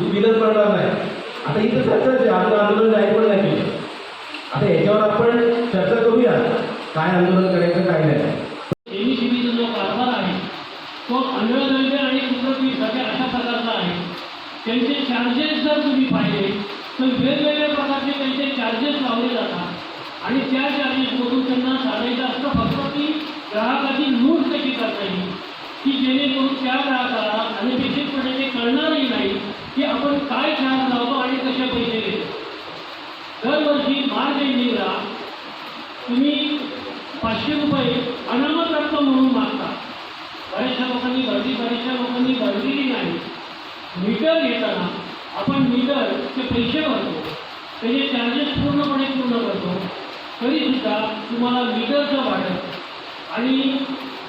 ही बिलच करणार नाही. आता इथं चर्चा आहे आपलं आंदोलन जाहीर पण नाही केलं? आता याच्यावर आपण चर्चा करूया. काय आंदोलन करायचं काय नाही. एबीसीबीचा जो कारभार आहे तो अन्नद्रव्य आणि कुटुंबी सगळ्या अशा प्रकारचा आहे. त्यांचे चार्जेस जर तुम्ही पाहिले तर वेगवेगळ्या प्रकारचे त्यांचे चार्जेस लावले जातात. आणि त्या चार्जेसमधून त्यांना सांगायचं असतं फक्त की ग्राहकाची लूट कशी करता येईल? की जेणेकरून त्या ग्राहकाला अनपेक्षितपणे ते कळणारही नाही. की आपण काय छान लावतो आणि कसे पैसे घेतो दरवर्षी मार्च एंडिंगला तुम्ही पाचशे रुपये अनामत रक्कम म्हणून मागता. बऱ्याचशा लोकांनी गर्दी बऱ्याचशा लोकांनी गर्दीली नाही. मीटर घेताना आपण मीटरचे पैसे भरतो. त्याचे चार्जेस पूर्णपणे पूर्ण करतो. तरीसुद्धा तुम्हाला मीटरचं वाटत आणि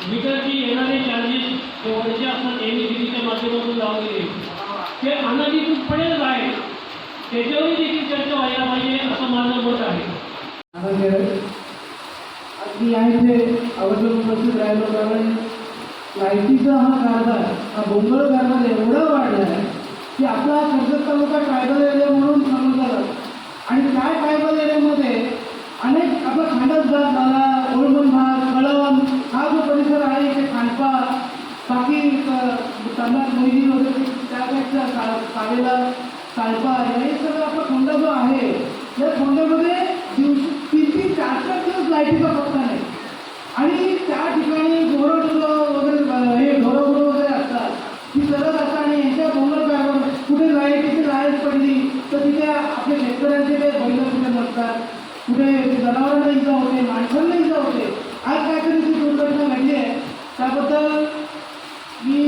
मीटरची येणारे चार्जेस जे वरचे असतात एम च्या माध्यमातून लावलेले ते पडेल आहे. त्याच्यावरही देखील चर्चा व्हायला पाहिजे असं माझं मत आहे. आता जे आज मी आहे ते आवर्जून उपस्थित राहिलो कारण लायटीचा हा कारभार हा बोंगळ कारभार एवढा वाढला आहे की आपला कर्जत तालुका ट्रायबल एरिया म्हणून समजला आणि त्या ट्रायबल एरियामध्ये अनेक आपला जात झाला ओळमन भाग कळवण हा जो परिसर आहे इथे खांडपा बाकी तांदा मोहिनी वगैरे त्या का कावेला काळपा हे सगळं आपला खोंडा जो आहे या खोंड्यामध्ये दिवस तीन तीन चार चार दिवस लाईटीचा पत्ता नाही. आणि त्या ठिकाणी ढोरं ढोरं वगैरे अं, हे ढोरं गुरं वगैरे असतात ती करत असतात आणि यांच्या बोंगल कारभार कुठे लाईटीची लाइट पडली तर तिथे आपल्या शेतकऱ्यांचे काही बैल कुठे नसतात कुठे जनावरांना इजा होते माणसांना इजा होते आज काहीतरी ती दुर्घटना घडली आहे त्याबद्दल मी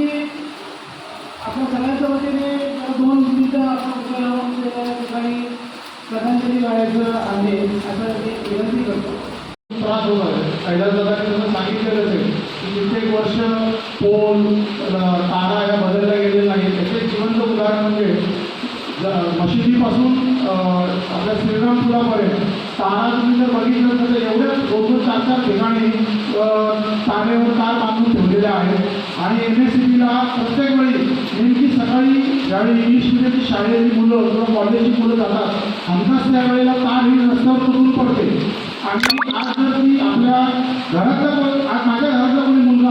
आपण सगळ्यांच्या वतीने दोन मिनिटं आपण उपक्रम त्या ठिकाणी श्रद्धांजली वाढायचं आहे असं मी विनंती करतो त्रास होत आहे कैलास दादाने जसं सांगितलेलं असेल की कित्येक वर्ष पोल अ, तारा या बदलल्या गेलेल्या नाहीत त्याचे जिवंत उदाहरण म्हणजे ज- मशिदीपासून अ, आपल्या श्रीरामपुरापर्यंत तारा तुम्ही जर बघितलं तर एवढ्या दोन दोन चार चार ठिकाणी तारेवर तार बांधून ठेवलेल्या आहेत. आणि एम एस सी बीला प्रत्येक वेळी नेमकी सकाळी ज्यावेळी इंग्लिश मिडियमची शाळेची मुलं किंवा कॉलेजची मुलं जातात हमखास त्यावेळेला तार ही रस्त्यावर तुटून पडते. आणि आज जर मी आपल्या घरातल्या आज माझ्या घरातल्या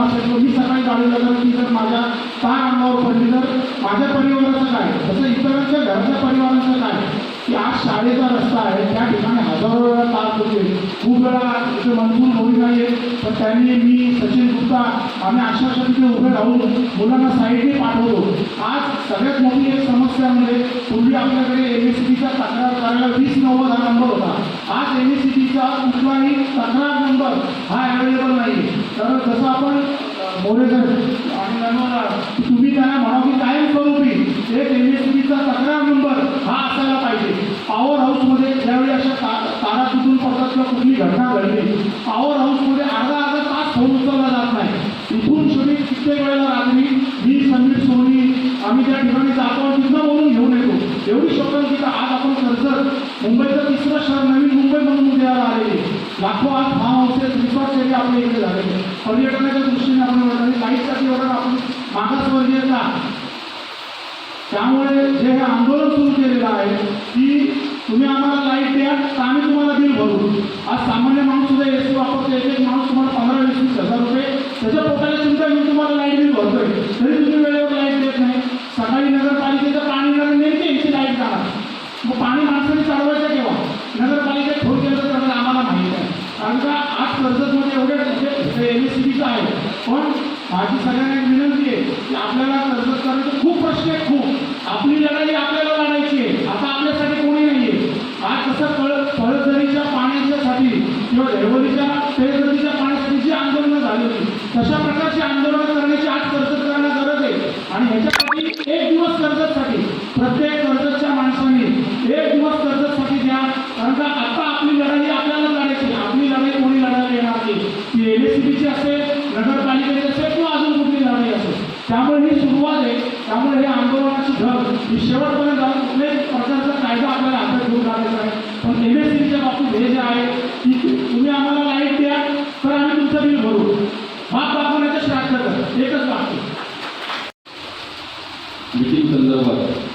कोणी मी सकाळी गाडीला तर ती जर माझ्या तार अंगावर पडली तर माझ्या परिवाराचं काय? तसं इतरांच्या घरातल्या परिवाराचं काय? की आज शाळेचा रस्ता आहे त्या ठिकाणी हजारो वेळा तार होते खूप वेळा इथे मनसून मोदी नाही पण त्यांनी मी सचिन गुप्ता आम्ही अक्षरशः तिथे उभे राहून मुलांना साईडने पाठवतो. आज सगळ्यात मोठी एक समस्या म्हणजे पूर्वी आपल्याकडे एम एस सीचा तक्रार करायला वीस नव्वद हा नंबर होता. आज एम एस सी बीचा कुठलाही तक्रार नंबर. हा अवेलेबल नाही. तर जसं आपण मोरेकर आणि नमोना तुम्ही त्यांना म्हणा की कायमस्वरूपी एक एम एस सी बीचा तक्रार नंबर हा असायला पाहिजे. पॉवर हाऊसमध्ये ज्यावेळी अशा ता तारा तुटून पडतात किंवा कुठली घटना घडली पॉवर हाऊसमध्ये अर्धा अर्धा तास फोन उचलला जात नाही. इथून शेवटी कित्येक वेळेला रात्री मी समीर सोनी आम्ही त्या ठिकाणी जातो आणि तिथं बोलून घेऊन येतो. एवढी स्वतंत्रता की आज आपण कर्जत मुंबईचं तिसरं शहर नवीन मुंबई म्हणून उद्याला आलेले लाखो आज फार्म हाऊसेस रिसॉर्ट एरिया आपल्या इकडे झालेले पर्यटनाच्या दृष्टीने आपण बघा आणि लाईटसाठी वगैरे आपण मागासवर्गीय का त्यामुळे जे हे आंदोलन सुरू केलेलं आहे की तुम्ही आम्हाला लाइट द्या तर आम्ही तुम्हाला बिल भरू? आज सामान्य माणूस सुद्धा ए सी वापरतो एक एक माणूस तुम्हाला पंधरा वीस वीस हजार रुपये त्याच्या पोटाला चिंता मी तुम्हाला लाइट बिल भरतोय. तरी तुम्ही वेळेवर लाइट देत नाही. सकाळी नगरपालिकेचं पाणी ही शेवटपर्यंत जाऊन कुठल्याही प्रकारचा कायदा आपल्याला हातात घेऊन आहे. पण एम एस सीच्या बाबतीत हे जे आहे की तुम्ही आम्हाला लाइट द्या तर आम्ही तुमचं बिल भरू. भाग दाखवण्याचं श्राद्ध कर. एकच बाकी मिटिंग संदर्भात या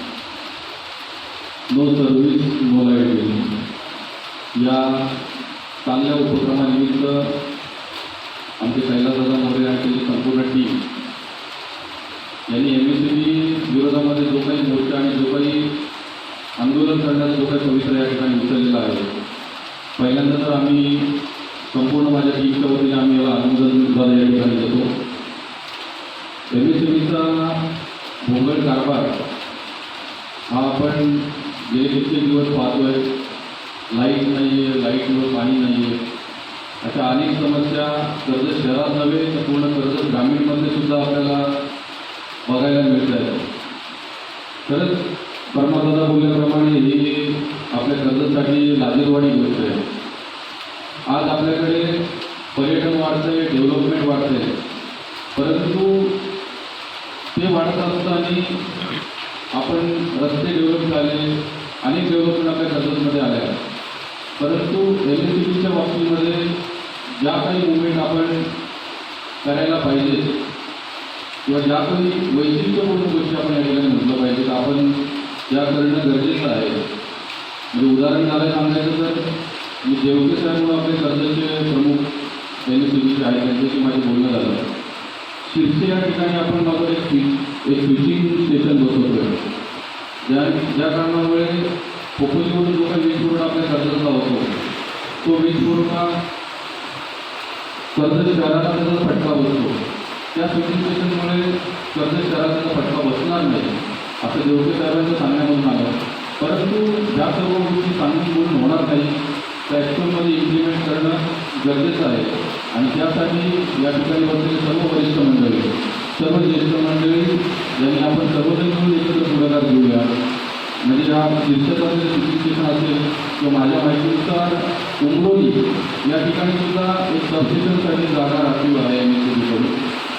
no service no light bill या चांगल्या उपक्रमानिमित्त आमचे कैलासदादा मोरे आणि त्यांची संपूर्ण टीम यांनी एम एस सी बी विरोधामध्ये जो काही मोर्चा आणि जो काही आंदोलन करण्याचा जो काही पवित्र या ठिकाणी उचललेला आहे पहिल्यांदा तर आम्ही संपूर्ण माझ्या टीमच्या वतीने आम्ही याला अनुमोदन सुद्धा या ठिकाणी देतो एम एस बीचा कारभार हा आपण गेले कित्येक दिवस पाहतोय. लाइट नाही आहे लाईटवर पाणी नाही आहे अशा अनेक समस्या कर्ज शहरात नव्हे तर पूर्ण कर्ज ग्रामीणमध्ये सुद्धा आपल्याला बघायला मिळत आहे खरंच परमादादा बोलल्याप्रमाणे ही आपल्या कर्जासाठी लाजीरवाणी गोष्ट आहे. आज आपल्याकडे पर्यटन वाढतंय डेव्हलपमेंट वाढतंय. परंतु ते वाढत असताना आपण रस्ते डेव्हलप झाले अनेक डेव्हलपमेंट आपल्या कर्जतमध्ये आल्या. परंतु एल एस सी बीच्या बाबतीमध्ये ज्या काही मुवमेंट आपण करायला पाहिजे किंवा ज्या काही वैशिष्ट्यपूर्ण गोष्टी आपण या ठिकाणी म्हटलं पाहिजे आपण ज्या करणं गरजेचं आहे. म्हणजे उदाहरण झालं सांगायचं तर मी देवके साहेब म्हणून आपले सध्याचे प्रमुख त्यांनी सूचित आहे त्यांच्याशी माझे बोलणं झालं. शिरसे या ठिकाणी आपण मात्र एक स्विच एक स्विचिंग स्टेशन बसवतोय. ज्या ज्या कारणामुळे खोपोलीवरून जो काही वीज पुरवठा आपल्या कर्जाचा होतो तो वीज पुरवठा कर्ज शहराला त्याचा फटका बसतो त्या स्विचिंग स्टेशनमुळे कर्ज शहराला त्याचा फटका बसणार नाही असं देवके साहेबांचं सांगण्यामधून आलं. परंतु ज्या सर्व गोष्टी सांगून बोलून होणार नाही त्या इम्प्लिमेंट करणं गरजेचं आहे. आणि त्यासाठी या ठिकाणी बसलेले सर्व वरिष्ठ मंडळी सर्व ज्येष्ठ मंडळी यांनी आपण सर्वजण मिळून एकत्र पुढाकार घेऊया. म्हणजे या शीर्षकाचे सिटी असेल किंवा माझ्या माहितीनुसार उमरोली या ठिकाणी सुद्धा एक सबस्टेशनसाठी जागा राखीव आहे एम एसकडून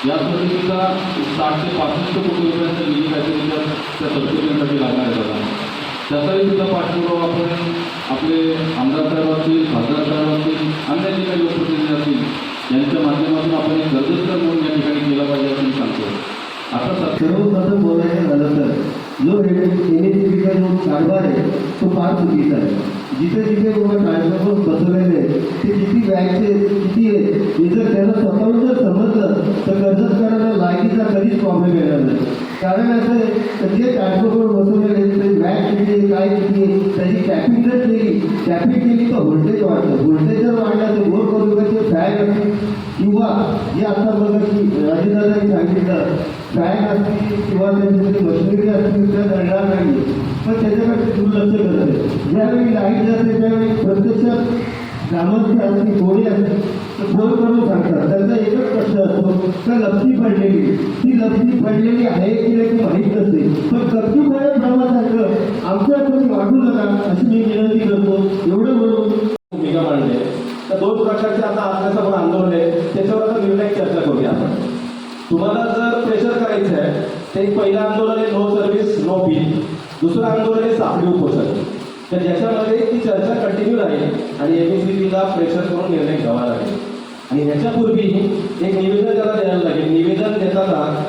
यासाठी सुद्धा साठ ते पासष्ट कोटी रुपयांचा निधी काहीतरी त्या त्या सबस्टेशनसाठी लागणार आहे बघा. त्याचाही सुद्धा पाठपुरावा आपण आपले आमदार साहेब असतील खासदार साहेब असतील अन्य जे काही लोकप्रतिनिधी असतील यांच्या माध्यमातून आपण एक गरजेचं म्हणून या ठिकाणी केला पाहिजे असं मी सांगतो. आता सर्वप्रथम बोलायचं झालं तर जो एन एस बीचा जो कारभार आहे तो फार चुकीचा आहे. जिथे जिथे बाबा ट्रान्सफॉर्मर बसवलेले आहेत ते किती व्यायचे किती आहे हे जर त्यांना स्वतःहून जर समजलं तर कर्जतकरांना लायकीचा कधीच प्रॉब्लेम येणार नाही. कारण असं आहे तर जे ट्रान्सफॉर्मर बसवलेले ते व्याज किती आहे काय किती आहे त्याची टॅपिंग जर केली टॅपिंग केली तर व्होल्टेज वाढतं. व्होल्टेज जर वाढलं तर गोर करून फॅन असतील. किंवा जे आता बघा की राजेंद्रांनी सांगितलं फॅन असतील किंवा त्यांच्याकडे मशिनरी असतील त्या घडणार नाही पण त्याच्याकडे दुर्लक्ष आहे ज्यावेळी लाइट जाते त्यावेळी प्रत्यक्षात ग्रामस्थ असतील कोणी असतील तर फोन करून सांगतात. त्यांचा एकच प्रश्न असतो का लपती पडलेली. ती लपती पडलेली आहे की नाही ती माहीत नसते. पण कपची पडेल प्रवासारखं आमच्या कोणी वाटू नका अशी मी विनंती करतो. एवढं बोलून भूमिका मांडली तर दोन प्रकारचे आता आत्म्याचं पण आंदोलन आहे. त्याच्यावर आता निर्णय चर्चा करूया आपण. तुम्हाला जर प्रेशर करायचं आहे ते पहिलं आंदोलन आहे नो सर्व्हिस नो बिल दुसरं आंदोलन आहे साखळी उपोषण. तर ज्याच्यामध्ये ती चर्चा कंटिन्यू राहील आणि एम एस प्रेशर करून निर्णय घ्यावा लागेल. आणि ह्याच्यापूर्वी एक निवेदन त्याला द्यायला लागेल. निवेदन देताना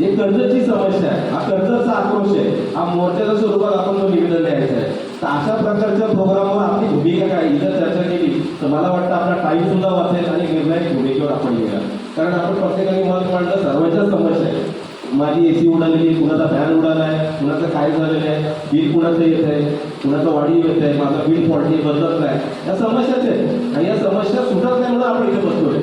एक कर्जची समस्या आहे हा कर्जचा आक्रोश आहे हा मोर्चाच्या स्वरूपात आपण तो निवेदन द्यायचं आहे. तर अशा प्रकारच्या प्रोग्रामवर आपली भूमिका काय इथं चर्चा केली तर मला वाटतं आपला टाईम सुद्धा वाचेल आणि निर्णायक भूमिकेवर आपण येऊया. कारण आपण प्रत्येकाने मला म्हणलं सर्वांच्या समस्या आहे माझी एसी उडालेली कुणाचा फॅन उडाला आहे कुणाचं काय झालेलं आहे बिल कुणाचं येत आहे कुणाचं वाढीव येत आहे माझं बिल फॉल्टी बदलत नाही. या समस्याच आहेत. आणि या समस्या सुटत नाही म्हणून आपण इथे बसतोय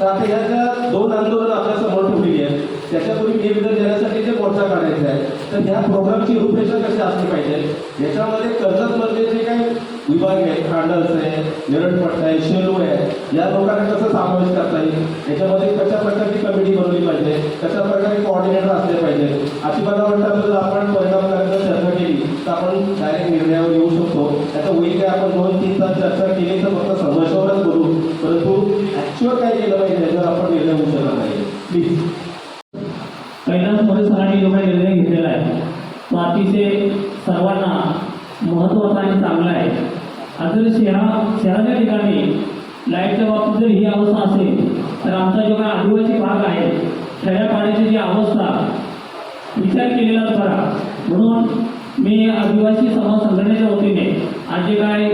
तर आता ह्या ज्या दोन आंदोलनं आपल्यासमोर ठेवलेली आहेत त्याच्यापूर्वी निवेदन देण्यासाठी जे मोर्चा काढायचा आहे. तर ह्या प्रोग्रामची रूपरेषा कशी असली पाहिजे? याच्यामध्ये कर्जतमधले जे काही विभाग आहे खांडस आहे निरटपट्टा आहे शेलू आहे या लोकांना कसं समावेश करता येईल याच्यामध्ये कशा प्रकारची कमिटी बनवली पाहिजे? कशा प्रकारे कोऑर्डिनेटर असले पाहिजे? अशी मला वाटतं जर आपण परिणामकारक चर्चा केली तर आपण डायरेक्ट निर्णयावर येऊ शकतो. त्याचा होईल काय? आपण दोन तीन तास चर्चा केली तर फक्त संघर्षावरच करू परंतु ॲक्च्युअल काय केलं पाहिजे याच्यावर आपण निर्णय होऊ शकत नाही. प्लीज कैलास मोरे जो काही निर्णय घेतलेला आहे तो अतिशय सर्वांना महत्त्वाचा आणि चांगला आहे. आज शहरा शहराच्या ठिकाणी लाईटच्या बाबतीत जर ही अवस्था असेल तर आमचा जो काही आदिवासी भाग आहे खेड्यापाड्याची जी अवस्था विचार केलेला खरा म्हणून मी आदिवासी समाज संघटनेच्या वतीने आज जे काय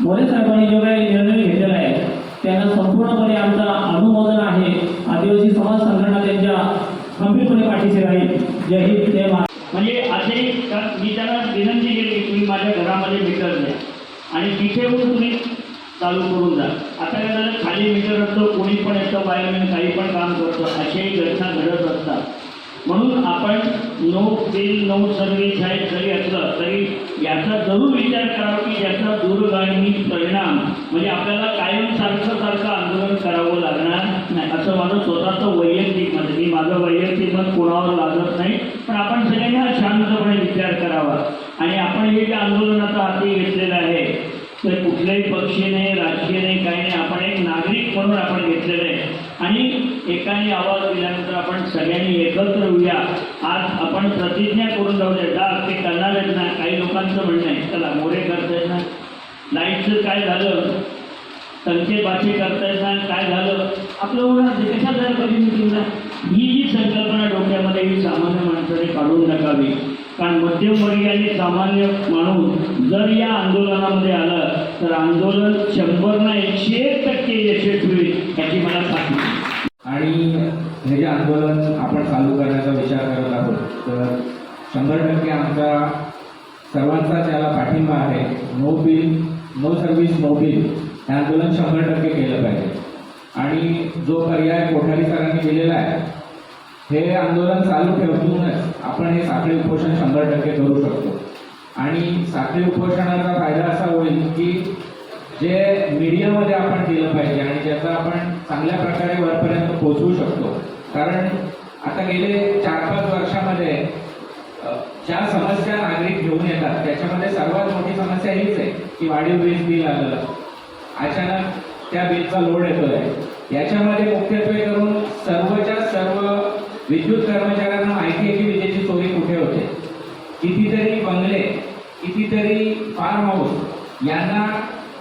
मोरे साहेबांनी जो काही निर्णय घेतलेला आहे त्यांना संपूर्णपणे आमचा अनुमोदन आहे. आदिवासी समाज संघटना त्यांच्या खंबीरपणे पाठीशी राहील. जय हिंद जय महाराष्ट्र. म्हणजे असे मी त्यांना विनंती केली की तुम्ही माझ्या घरामध्ये भेटत नाही. आणि तिथे येऊन तुम्ही चालू करून जा. आता काय झालं? खाली मीटर असतो कोणी पण येतं वायरमॅन काही पण काम करतं अशाही घटना घडत असतात. म्हणून आपण नो बिल नो सर्व्हिस आहे जरी असलं तरी याचा जरूर विचार करावा की याचा दूरगामी परिणाम म्हणजे आपल्याला कायम सारखं सारखं आंदोलन करावं लागणार नाही. असं माझं स्वतःचं वैयक्तिक मत मी माझं वैयक्तिक मत कोणावर लागत नाही. पण आपण सगळ्यांना शांतपणे विचार करावा. आणि आपण हे जे आंदोलनाचा हाती घेतलेलं आहे तर कुठल्याही पक्षी नाही राजकीय नाही काही नाही आपण एक नागरिक म्हणून आपण घेतलेलं आहे. आणि एकाने आवाज दिल्यानंतर आपण सगळ्यांनी एकत्र येऊया. आज आपण प्रतिज्ञा करून जाऊ द्या डाग ते करणार आहेत ना? काही लोकांचं म्हणणं आहे. चला मोरे करतायत ना? लाईटचं काय झालं? संख्ये बाचे करतायत ना? काय झालं? आपलं होणार कशा तयार कधी मिटिंगला? ही जी संकल्पना डोक्यामध्ये ही सामान्य माणसाने काढून टाकावी. कारण मध्यमवर्गीय आणि सामान्य माणूस जर या आंदोलनामध्ये आलं तर आंदोलन शंभर ना एकशे एक टक्के यशस्वी होईल याची मला खात्री आणि हे जे आंदोलन आपण चालू करण्याचा विचार करत आहोत तर शंभर टक्के आमचा सर्वांचा त्याला पाठिंबा आहे. No bill no service no bill हे आंदोलन शंभर टक्के केलं पाहिजे. आणि जो पर्याय कोठारी सरांनी दिलेला आहे हे आंदोलन चालू ठेवतूनच आपण हे साखळी उपोषण शंभर टक्के करू शकतो. आणि साखळी उपोषणाचा फायदा असा होईल की जे मीडियामध्ये आपण दिलं पाहिजे आणि ज्याचा आपण चांगल्या प्रकारे वरपर्यंत पोहोचवू शकतो. कारण आता गेले चार पाच वर्षामध्ये ज्या समस्या नागरिक घेऊन येतात त्याच्यामध्ये सर्वात मोठी समस्या हीच आहे की वाढीव वीज बिल आलं. अचानक त्या बिलचा लोड येतोय. याच्यामध्ये मुख्यत्वे करून सर्वच्या सर्व विद्युत कर्मचाऱ्यांना माहिती आहे की विजेची चोरी कुठे होते? कितीतरी बंगले कितीतरी फार्म हाऊस यांना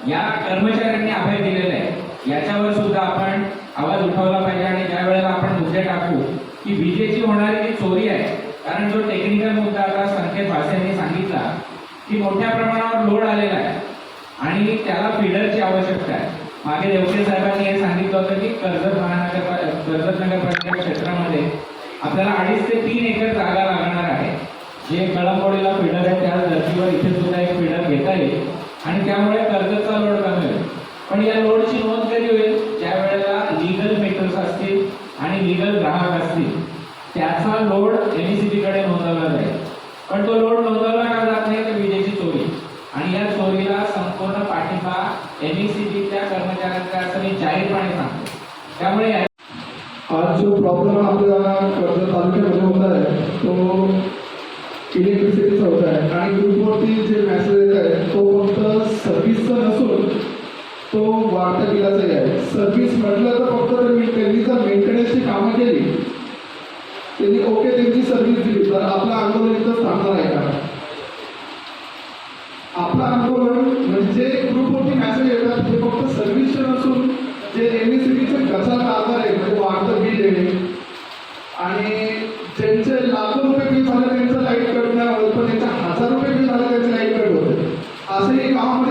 या कर्मचाऱ्यांनी अभय दिलेला आहे. याच्यावर सुद्धा आपण आवाज उठवला पाहिजे आणि ज्या वेळेला आपण मुद्दे टाकू की विजेची होणारी जी चोरी आहे कारण जो टेक्निकल मुद्दा आता संकेत भासेंनी सांगितला की मोठ्या प्रमाणावर लोड आलेला आहे आणि त्याला फिडरची आवश्यकता आहे. मागे देवके साहेबांनी हे सांगितलं होतं की कर्जत महानगर कर्जत नगरपालिका क्षेत्रामध्ये आपल्याला अडीच ते तीन एकर जागा लागणार आहे. जे कळंबोडीला फिडर आहे त्या धर्तीवर इथे सुद्धा एक फिडर घेता येईल. आणि त्यामुळे कर्जचा लोड कमी होईल. पण या लोडची नोंद कधी होईल? ज्या वेळेला लिगल मेकर्स असतील आणि लिगल ग्राहक असतील त्याचा लोड एनकडे नोंदवला जाईल. पण तो लोड नोंदवला का जात नाही तर विजेची चोरी. आणि या चोरीला संपूर्ण पाठिंबा एन कर्मचाऱ्यांचा असं मी जाहीरपणे सांगतो. त्यामुळे आज जो प्रॉब्लेम आपल्या कर्जत तालुक्यामध्ये होत आहे तो इलेक्ट्रिसिटीचा होत आहे. आणि ग्रुपवरती जे मॅसेज येत आहे तो फक्त सर्व्हिसचा नसून तो वाढत्या बिलाचाही आहे. सर्व्हिस म्हटलं तर फक्त त्यांनी त्यांनी जर मेंटेनन्सची कामं केली त्यांनी ओके त्यांची सर्व्हिस दिली तर आपलं आंदोलन इथं थांबणार आहे. সেই বামন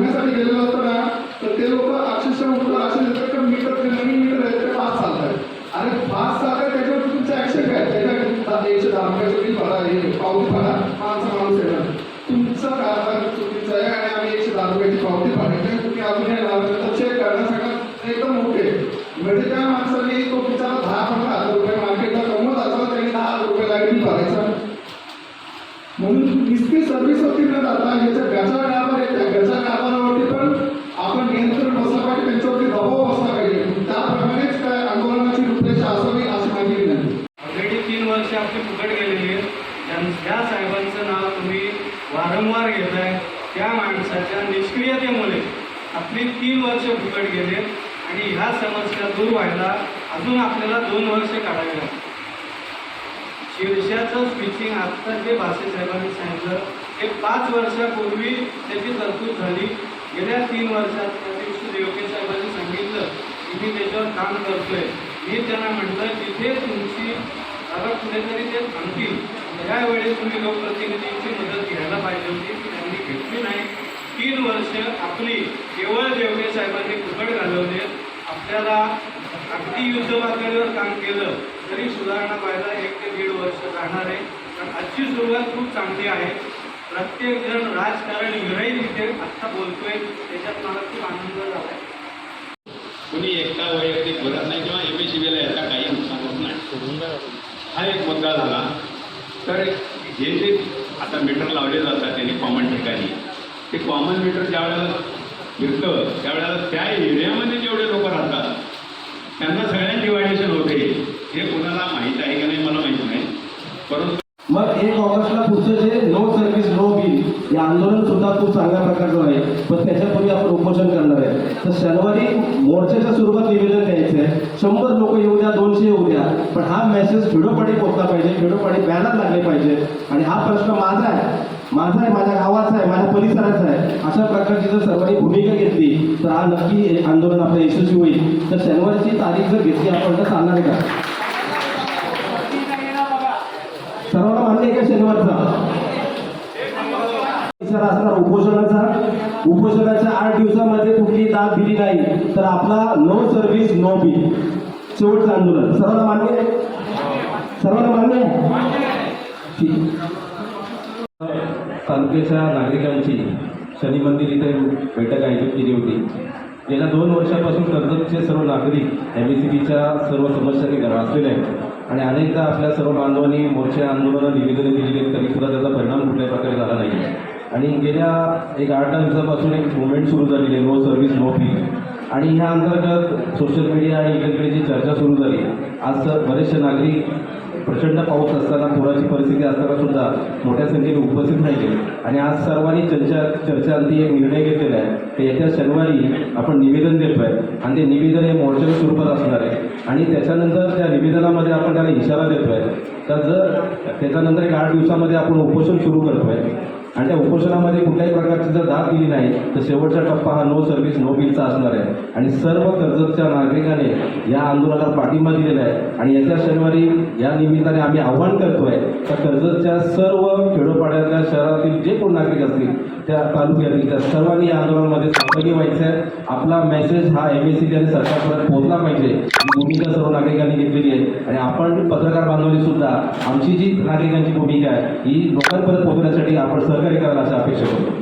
Amen. आपली तीन वर्ष फुकट गेले आणि ह्या समस्या दूर व्हायला अजून आपल्याला दोन वर्ष काढावी लागतील. शीर्षाचं स्विचिंग आत्ता जे भासे साहेबांनी सांगितलं ते पाच वर्षापूर्वी त्याची तरतूद झाली. गेल्या तीन वर्षात त्या दिवशी देवके साहेबांनी सांगितलं की मी त्याच्यावर काम करतोय. मी त्यांना म्हटलं जिथे तुमची आता कुठेतरी ते थांबतील. त्यावेळेस तुम्ही लोकप्रतिनिधींची मदत घ्यायला पाहिजे होती ती त्यांनी घेतली नाही. तीन वर्ष आपली केवळ देवगे साहेबांनी फुकट घालवले. आपल्याला अगदी युद्ध पातळीवर काम केलं तरी सुधारणा व्हायला एक ते दीड वर्ष जाणार आहे. पण आजची सुरुवात खूप चांगली आहे. प्रत्येक जण राजकारण विरहित इथे आत्ता बोलतोय त्याच्यात मला खूप आनंद झाला आहे कोणी एकटा वैयक्तिक भरत नाही किंवा एम एस याचा काही नुकसान होत नाही. हा एक मुद्दा झाला. तर जे जे आता मीटर लावले जातात त्यांनी कॉमन ठिकाणी. ते कॉमन मीटर ज्या वेळेला फिरतं त्यावेळेला त्या एरियामध्ये जेवढे लोक राहतात त्यांना सगळ्यांना डिवायडेशन होते. हे कोणाला माहीत आहे का नाही मला माहीत नाही. परंतु मग एक ऑगस्टला पुढचं जे नो आणि नो बिल आंदोलन सुद्धा खूप चांगल्या प्रकारचं आहे. पण त्याच्यापूर्वी आपण उपोषण करणार आहे. तर शनिवारी मोर्चाच्या स्वरूपात निवेदन द्यायचं आहे. शंभर लोक येऊ द्या दोनशे येऊ द्या. पण हा मेसेज खेडोपाडी पोहोचला पाहिजे खेडोपाडी बॅनर लागले पाहिजे. आणि हा प्रश्न माझा आहे. माझा आहे माझ्या गावाचा आहे माझ्या परिसराचा आहे. अशा प्रकारची जर सर्वांनी भूमिका घेतली तर हा नक्की आंदोलन आपलं यशस्वी होईल. तर शनिवारची तारीख जर घेतली आपण तर चालणार आहे का? सर्वांना मान्य आहे का शनिवारचा? इशारा असणार उपोषणाचा. उपोषणाच्या आठ दिवसामध्ये कुठली दाद दिली नाही. तर आपला नो सर्व्हिस नो बिल शेवटचं आंदोलन. सर्वांना मान्य सर्वांना मान्य तालुक्याच्या नागरिकांची शनी मंदिर इथे बैठक आयोजित केली होती. गेल्या दोन वर्षापासून कर्जतचे सर्व नागरिक एम एस सी बीच्या सर्व समस्यांनी ग्रासलेले आहेत. आणि अनेकदा आपल्या सर्व बांधवांनी मोर्चे आंदोलनं निवेदनं दिलेली आहेत. तरी सुद्धा त्याचा परिणाम कुठल्याही प्रकारे झाला नाही. आणि गेल्या एक आठ दिवसापासून एक मुवमेंट सुरू झालेली आहे नो सर्व्हिस नो फी आणि ह्या अंतर्गत सोशल मीडिया आणि इकडे जी चर्चा सुरू झाली आज तर बरेचसे नागरिक प्रचंड पाऊस असताना पुराची परिस्थिती असताना सुद्धा मोठ्या संख्येने उपस्थित राहिले आणि आज सर्वांनी चर्चा चर्चांती एक निर्णय घेतलेला आहे की येत्या शनिवारी आपण निवेदन देतोय. आणि ते निवेदन हे मोर्चाच्या स्वरूपात असणार आहे. आणि त्याच्यानंतर त्या निवेदनामध्ये आपण त्याला इशारा देतोय. तर जर त्याच्यानंतर एक आठ दिवसामध्ये आपण उपोषण सुरू करतोय आणि त्या उपोषणामध्ये कुठल्याही प्रकारची जर दाद दिली नाही तर शेवटचा टप्पा हा नो सर्व्हिस नो बिलचा असणार आहे. आणि सर्व कर्जतच्या नागरिकाने या आंदोलनाला पाठिंबा दिलेला आहे. आणि येत्या शनिवारी या निमित्ताने आम्ही आव्हान करतोय तर कर्जतच्या सर्व खेडोपाड्यातल्या शहरातील जे कोण नागरिक असतील त्या तालुक्यातील त्या सर्वांनी या आंदोलनामध्ये सहभागी व्हायचं आहे. आपला मेसेज हा एम एस सी आणि सरकारपर्यंत पोहोचला पाहिजे. भूमिका सर्व नागरिकांनी घेतलेली आहे. आणि आपण पत्रकार बांधवली सुद्धा आमची जी नागरिकांची भूमिका आहे ही लोकांपर्यंत पोहोचण्यासाठी आपण सर्व करायला अशा अपेक्षा करतो